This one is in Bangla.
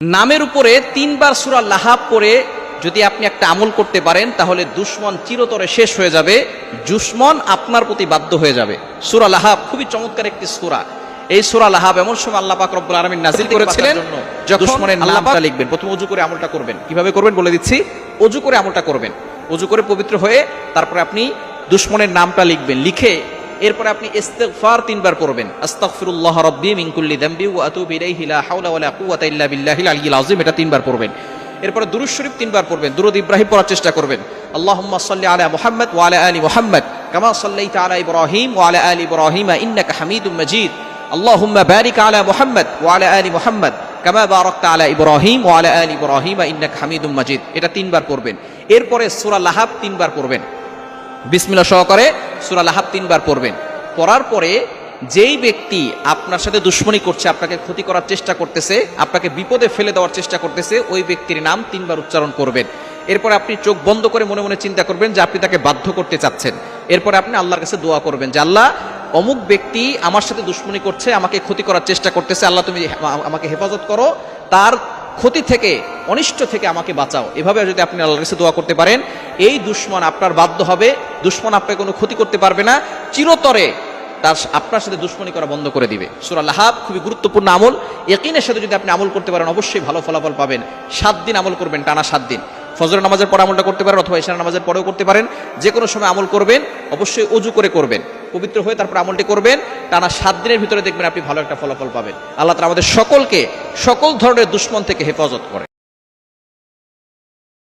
নামের উপরে তিনবার সুরা লাহাব পরে যদি আপনি একটা আমল করতে পারেন তাহলে দুশ্মন চিরতরে শেষ হয়ে যাবে দুশ্মন আপনার প্রতি বাধ্য হয়ে যাবে। সুরা লাহাব খুবই চমৎকার একটি সুরা। এই সুরা লাহাব এমন সময় আল্লাহ পাক রব্বুল আলামিন নাজিল করেছিলেন যখন দুশ্মনের নামটা লিখবেন। প্রথম অজু করে আমলটা করবেন। কীভাবে করবেন বলে দিচ্ছি? অজু করে আমলটা করবেন। অজু করে পবিত্র হয়ে তারপরে আপনি দুশ্মনের নামটা লিখবেন। লিখে এরপরে আপনি ইস্তেগফার তিনবার পড়বেন আস্তাগফিরুল্লাহ রাব্বি মিন কুল্লি যামবি ওয়া আতুবু ইলাইহি লা হাওলা ওয়ালা কুওয়াতা ইল্লা বিল্লাহিল আলিয়্যিল আযীম। এটা তিনবার পড়বেন। এরপরে দুরূদ শরীফ তিনবার পড়বেন। দুরূদ ইব্রাহিম পড়ার চেষ্টা করবেন। আল্লাহুম্মা সাল্লি আলা মুহাম্মদ ওয়া আলা আলি মুহাম্মদ, কামা সাল্লাইতা আলা ইব্রাহিম ওয়া আলা আলি ইব্রাহিম, ইন্নাকা হামিদুম মাজিদ। আল্লাহুম্মা বারিক আলা মুহাম্মদ ওয়া আলা আলি মুহাম্মদ, কামা বারাকতা আলা ইব্রাহিম ওয়া আলা আলি ইব্রাহিম, ইন্নাকা হামিদুম মাজিদ। এটা তিনবার পড়বেন। এরপরে সূরা লাহাব তিনবার পড়বেন। বিসমিল্লাহ সহকারে সূরা লাহাব তিনবার পড়বেন। পড়ার পরে যেই ব্যক্তি আপনার সাথে দুশ্মনী করছে, আপনাকে ক্ষতি করার চেষ্টা করতেছে, আপনাকে বিপদে ফেলে দেওয়ার চেষ্টা করতেছে, ওই ব্যক্তির নাম তিনবার উচ্চারণ করবেন। এরপর আপনি চোখ বন্ধ করে মনে মনে চিন্তা করবেন যে আপনি তাকে বাধ্য করতে চাচ্ছেন। এরপরে আপনি আল্লাহর কাছে দোয়া করবেন যে, আল্লাহ, অমুক ব্যক্তি আমার সাথে দুশ্মনী করছে, আমাকে ক্ষতি করার চেষ্টা করতেছে, আল্লাহ তুমি আমা- আমাকে হেফাজত করো। তার ক্ষতি থেকে, অনিষ্ট থেকে আমাকে বাঁচাও। এভাবে যদি আপনি আল্লাহর কাছে দোয়া করতে পারেন, এই দুশ্মন আপনার বাধ্য হবে। দুশ্মন আপনাকে কোনো ক্ষতি করতে পারবে না। চিরতরে তার আপনার সাথে দুশ্মনী করা বন্ধ করে দিবে। সুরা লাহাব খুবই গুরুত্বপূর্ণ আমল। একিনের সাথে যদি আপনি আমল করতে পারেন, অবশ্যই ভালো ফলাফল পাবেন। সাত দিন আমল করবেন, টানা সাত দিন। ফজর নামাজের পরে আমলটা করতে পারেন অথবা ইশারা নামাজের পরেও করতে পারেন। যে কোনো সময় আমল করবেন। অবশ্যই অজু করে করবেন, পবিত্র হয়ে তারপর আমলটি করবেন, টানা সাত দিনের ভিতরে দেখবেন আপনি ভালো একটা ফলাফল পাবেন। আল্লাহ তাআলা আমাদের সকলকে সকল ধরনের দুশ্মন থেকে হেফাজত করে।